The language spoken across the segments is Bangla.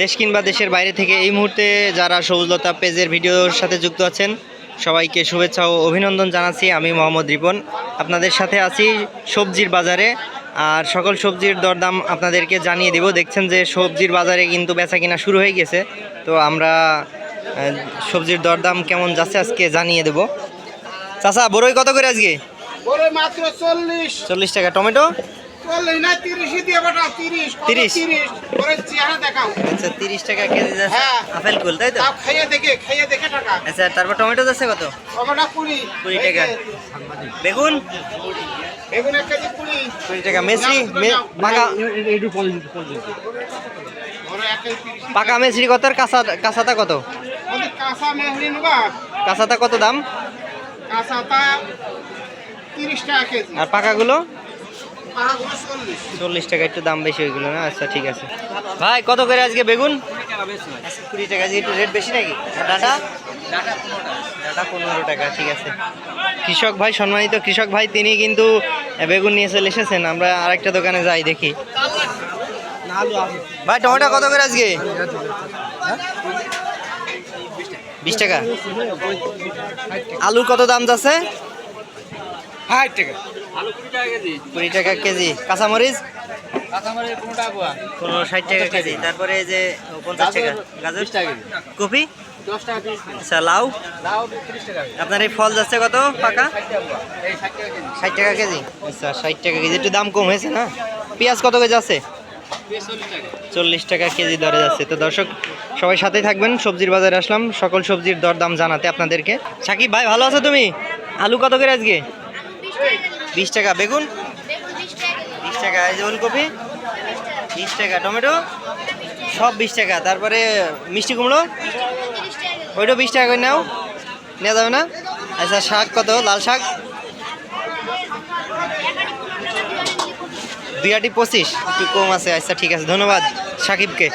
দেশ কিংবা দেশের বাইরে থেকে এই মুহূর্তে যারা সবুজলতা পেজের ভিডিওর সাথে যুক্ত আছেন সবাইকে শুভেচ্ছা ও অভিনন্দন জানাচ্ছি। আমি মোহাম্মদ রিপন আপনাদের সাথে আছি সবজির বাজারে। আর সকল সবজির দরদাম আপনাদেরকে জানিয়ে দেব। দেখছেন যে সবজির বাজারে কিন্তু বেচা কিনা শুরু হয়ে গেছে। তো আমরা সবজির দরদাম কেমন যাচ্ছে আজকে জানিয়ে দেব। চাচা বড়ই কত করে আজকে? চল্লিশ টাকা। টমেটো? চল্লিশ না তিরিশই দিয়ে বেটা তিরিশ কত 30? তিরিশ? পরে চেহারা দেখাও। আচ্ছা তিরিশ টাকা কেজি যাচ্ছে হ্যাঁ। আপেল কুল তাই তো? খাইয়ে দেখে খাইয়ে দেখে টাকা। আচ্ছা তারপর টমেটো যাচ্ছে কত? ওটা কুড়ি। কুড়ি টাকা। বেগুন? বেগুন এক কেজি কুড়ি। কুড়ি টাকা। মেসরি? পাকা মেসরি কত আর কাঁচা কাঁচাটা কত? কাঁচা মেহরি নেবা। কাঁচাটা কত দাম? কাঁচাটা তিরিশ টাকা কেজি। আর পাকাগুলো? চল্লিশ টাকা, একটু দাম বেশি ওইগুলো না? আচ্ছা ঠিক আছে। ভাই, কত করে আজকে বেগুন? কুড়ি টাকা একটু রেট বেশি নাকি? ডাটা? ডাটা পনেরো টাকা, ঠিক আছে। কৃষক ভাই, সম্মানিত কৃষক ভাই, তিনি কিন্তু বেগুন নিয়ে চলে এসেছেন। আমরা আরেকটা দোকানে যাই, দেখি। ভাই, টমেটো কত করে আজকে? বিশ টাকা। আলুর কত দাম যাচ্ছে? ষাট টাকা। কুড়ি টাকা কেজি। কাঁচামরিচ? পনেরো ষাট টাকা কেজি। তারপরে এই যে পঞ্চাশ টাকা। গাজর? কপি? আচ্ছা লাউ? লাউ আপনার এই ফল যাচ্ছে কত পাকা? ষাট টাকা কেজি। ষাট টাকা কেজি। আচ্ছা ষাট টাকা কেজি। একটু দাম কম হয়েছে না? পেঁয়াজ কত কেজি আছে? চল্লিশ টাকা চল্লিশ টাকা কেজি দরে যাচ্ছে। তো দর্শক সবাই সাথেই থাকবেন। সবজির বাজারে আসলাম। সকল সবজির দরদাম জানাতে আপনাদেরকে। সাকিব ভাই ভালো আছো তুমি? আলু কত করে আজকে? বিশ টাকা বেগুন? বিশ টাকা এই যে ওলকপি? বিশ টাকা। টমেটো? সব বিশ টাকা তারপরে মিষ্টি কুমড়ো? ওইটা বিশ টাকা করে নাও। নেওয়া যাবে না? আচ্ছা শাক কত? লাল শাক? দুই আটি পঁচিশ একটু কম আছে। আচ্ছা ঠিক আছে ধন্যবাদ সাকিবকে।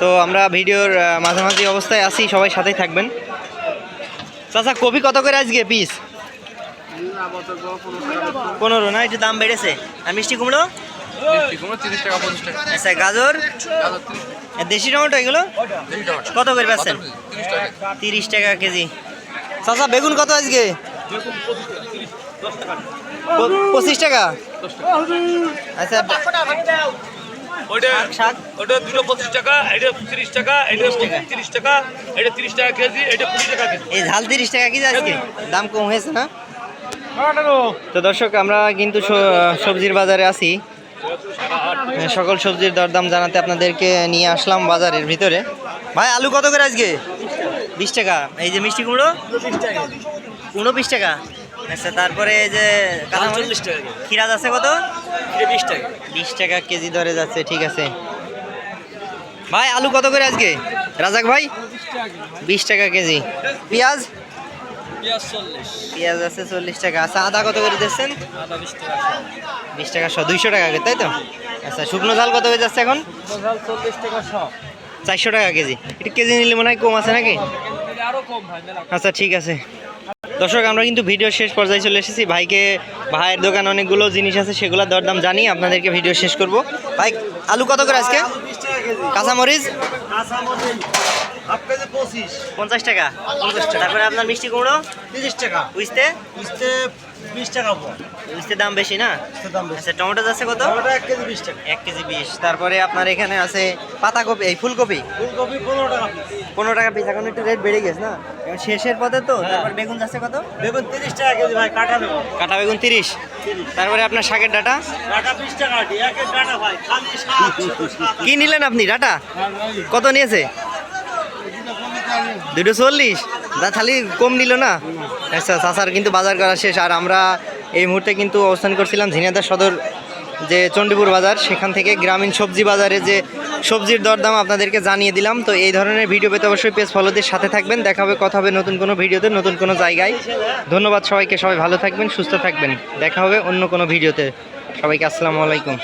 তো আমরা ভিডিওর মাঝামাঝি অবস্থায় আছি সবাই সাথেই থাকবেন। চাচা কপি কত করে আজকে পিস? পনেরো না? একটু দাম বেড়েছে। আর মিষ্টি কুমড়ো? টাকা আচ্ছা গাজর? দেশি টমেটো এগুলো? কত করে পাচ্ছেন? তিরিশ টাকা কেজি। চাচা বেগুন কত আজকে? পঁচিশ টাকা। আচ্ছা ওটা দুটো পঁচিশ টাকা এটা তিরিশ টাকা এটা তিরিশ টাকা এটা তিরিশ টাকা কেজি এটা কুড়ি টাকা কেজি। এই ঝাল তিরিশ টাকা কেজি আজকে। দাম কম হয়েছে না? তো দর্শক আমরা কিন্তু সবজির বাজারে আছি। সকল সবজির দরদাম জানাতে আপনাদেরকে নিয়ে আসলাম বাজারের ভিতরে। ভাই আলু কত করে আজকে? বিশ টাকা। এই যে মিষ্টি কুমড়ো? কুমড়ো বিশ টাকা। আচ্ছা তারপরে এই যে চল্লিশ টাকা কেজি। খিরাজ আছে কত? বিশ টাকা। বিশ টাকা কেজি ধরে যাচ্ছে ঠিক আছে। ভাই আলু কত করে আজকে? রাজাক ভাই? বিশ টাকা কেজি। পেঁয়াজ? পেঁয়াজ আছে চল্লিশ টাকা। আচ্ছা আদা কত করে দিচ্ছেন? বিশ টাকা শ দুইশো টাকা করে তাই তো? আচ্ছা শুকনো ঝাল কত হয়ে যাচ্ছে এখন? চল্লিশ টাকা সব চারশো টাকা কেজি। এটা কেজি নিলে মনে হয় কম আছে নাকি? আরও কম ভাই মেলা আচ্ছা ঠিক আছে। দর্শক আমরা কিন্তু ভিডিও শেষ পর্যায়ে চলে এসেছি। ভাইকে ভাইয়ের দোকান অনেকগুলো জিনিস আছে সেগুলোর দরদাম জানি আপনাদেরকে ভিডিও শেষ করব। ভাই আলু কত করে আজকে? কাঁচামরিচ। হাফ কেজি পঁচিশ। পঞ্চাশ টাকা। তারপরে আপনার মিষ্টি কুমড়ো? তিরিশ টাকা। উইস্তে? বুঝতে বিশ টাকা পর দাম বেশি না? দাম বেশি। আচ্ছা টমেটো যাচ্ছে কত? এক কেজি বিশ টাকা। এক কেজি বিশ। তারপরে আপনার এখানে আছে পাতাকপি এই ফুলকপি? ফুলকপি পনেরো টাকা পনেরো টাকা পিস এখন একটু রেট বেড়ে গেছে না? এখন শেষের পথে তো হ্যাঁ। তারপর বেগুন যাচ্ছে কত? বেগুন তিরিশ টাকা কেজি ভাই কাটা বেগুন। কাটা বেগুন তিরিশ। তারপরে আপনার শাকের ডাটা? বিশ টাকা ভাই খালি কি নিলেন আপনি ডাটা? কত নিয়েছে? দুটো চল্লিশ? দা খালি কম নিল না? আচ্ছা চাষার কিন্তু বাজার করা শেষ। আর আমরা এই মুহূর্তে কিন্তু অবস্থান করছিলাম ঝিনাইদহ সদর, যে চণ্ডীপুর বাজার। সেখান থেকে গ্রামীণ সবজি বাজারে যে সবজির দরদাম আপনাদেরকে জানিয়ে দিলাম। তো এই ধরনের ভিডিও পেতে অবশ্যই পেজ ফলোদের সাথে থাকবেন। দেখা হবে, কথা হবে নতুন কোনো ভিডিওতে, নতুন কোনো জায়গায়। ধন্যবাদ সবাইকে। সবাই ভালো থাকবেন, সুস্থ থাকবেন। দেখা হবে অন্য কোনো ভিডিওতে। সবাইকে আসসালামু আলাইকুম।